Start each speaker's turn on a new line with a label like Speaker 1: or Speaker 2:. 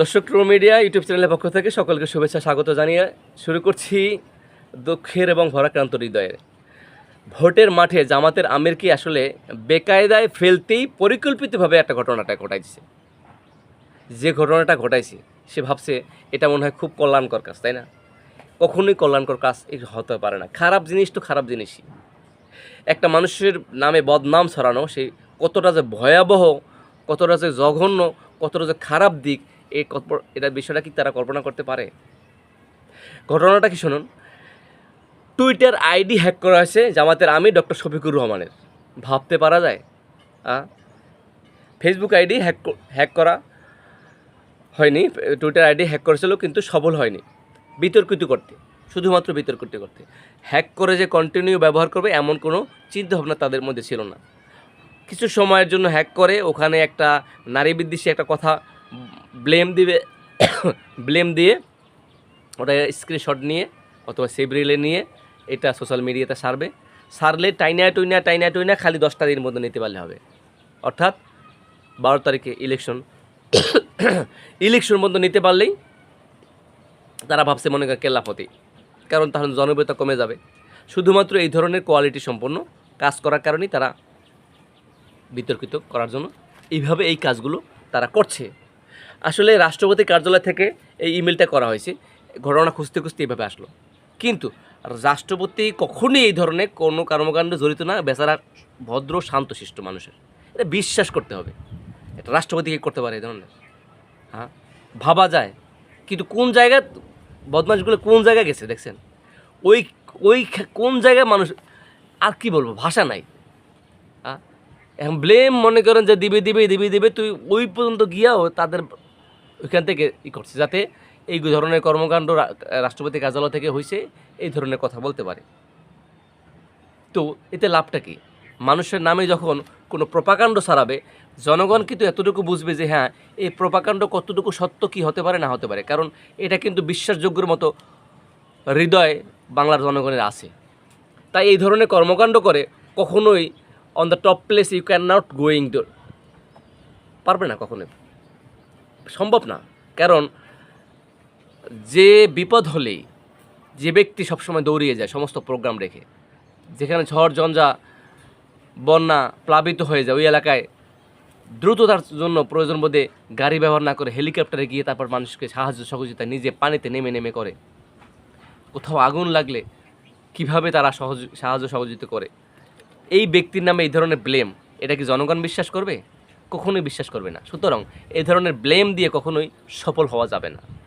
Speaker 1: দর্শক true media YouTube চ্যানেলের পক্ষ থেকে সকলকে শুভেচ্ছা, স্বাগত জানিয়ে শুরু করছি দুঃখের এবং ভরাক্রান্ত হৃদয়ের। ভোটের মাঠে জামাতের আমিরকে আসলে বেকায়দায় ফেলতেই পরিকল্পিতভাবে একটা ঘটনাটা ঘটাইছে? যে ঘটনাটা ঘটাইছে, সে ভাবছে এটা মনে হয় খুব কল্যাণকর কাজ, তাই না? কখনোই কল্যাণকর কাজ হতে পারে না। খারাপ জিনিস তো খারাপ জিনিসই। একটা মানুষের নামে বদনাম ছড়ানো সেই কতটা যে ভয়াবহ, কতটা যে জঘন্য, কতটা যে খারাপ দিক এই এটা বিষয়টা কি তারা কল্পনা করতে পারে? ঘটনাটা কি শুনুন? টুইটার আইডি হ্যাক করা হয়েছে জামাতের আমি ডক্টর শফিকুর রহমানের। ভাবতে পারা যায় ফেসবুক আইডি হ্যাক হ্যাক করা হয়নি টুইটার আইডি হ্যাক করেছিল কিন্তু সবল হয়নি। বিতর্কিত করতে, শুধুমাত্র বিতর্কিত করতে। হ্যাক করে যে কন্টিনিউ ব্যবহার করবে এমন কোনো চিন্তাভাবনা তাদের মধ্যে ছিল না। কিছু সময়ের জন্য হ্যাক করে ওখানে একটা নারী বিদ্বেষী একটা কথা ব্লেম দিবে ব্লেম দিয়ে ওটা স্ক্রিনশট নিয়ে অথবা সেভ রিলে নিয়ে এটা সোশ্যাল মিডিয়াতে সারবে। সারলে টাইনা টুইনা টাইনা টুইনা খালি দশটা দিনের মধ্যে নিতে পারলে হবে। অর্থাৎ বারো তারিখে ইলেকশন ইলেকশন মধ্যে নিতে পারলেই তারা ভাবছে মনে করে কেল্লাপতি। কারণ তাহলে জনপ্রিয়তা কমে যাবে। শুধুমাত্র এই ধরনের কোয়ালিটি সম্পন্ন কাজ করার কারণেই তারা বিতর্কিত করার জন্য। এইভাবে এই কাজগুলো তারা করছে। আসলে রাষ্ট্রপতি কার্যালয় থেকে এই ইমেলটা করা হয়েছে। ঘটনা খুঁজতে খুঁজতে এইভাবে আসলো। কিন্তু রাষ্ট্রপতি কখনই এই ধরনের কোনো কর্মকাণ্ডে জড়িত না, বেচারা ভদ্র, শান্তশিষ্ট মানুষের। এটা বিশ্বাস করতে হবে। এটা রাষ্ট্রপতি কি করতে পারে এই ধরনের। হ্যাঁ? ভাবা যায়। কিন্তু কোন জায়গায়, বদমাশগুলো কোন জায়গায় গেছে দেখছেন? ওই ওই কোন জায়গায় মানুষ, আর কি বলব, ভাষা নাই। হ্যাঁ? এখন ব্লেম মনে করেন যে দিবে দিবে দিবে দিবে, তুই ওই পর্যন্ত গিয়াও তাদের ওইখান থেকে ই করছে, যাতে এই ধরনের কর্মকাণ্ড রাষ্ট্রপতি কার্যালয় থেকে হয়েছে এই ধরনের কথা বলতে পারে। তো এতে লাভটা কি? মানুষের নামে যখন কোনো প্রপাকাণ্ড ছাড়াবে, জনগণ কিন্তু এতটুকু বুঝবে যে হ্যাঁ এই প্রপাকাণ্ড কতটুকু সত্য, কি হতে পারে, না হতে পারে। কারণ এটা কিন্তু বিশ্বাসযোগ্যের মতো হৃদয় বাংলার জনগণের আছে। তাই এই ধরনের কর্মকাণ্ড করে কখনোই on the top place you can not going to পারবে না কখনোই। সম্ভব না। কারণ যে বিপদ হলেই যে ব্যক্তি সবসময় দৌড়িয়ে যায় সমস্ত প্রোগ্রাম রেখে, যেখানে ঝড় ঝঞ্ঝা বন্যা প্লাবিত হয়ে যায়, ওই এলাকায় দ্রুততার জন্য প্রয়োজন বোধে গাড়ি ব্যবহার না করে হেলিকপ্টারে গিয়ে তারপর মানুষকে সাহায্য সহযোগিতা নিজে পানিতে নেমে নেমে করে। কোথাও আগুন লাগলে কীভাবে তারা সহজ, সাহায্য সহযোগিতা করে? এই ব্যক্তির নামে এই ধরনের ব্লেম এটা কি জনগণ বিশ্বাস করবে? কখনোই বিশ্বাস করবে না। সুতরাং এই ধরনের ব্লেম দিয়ে কখনোই সফল হওয়া যাবে না।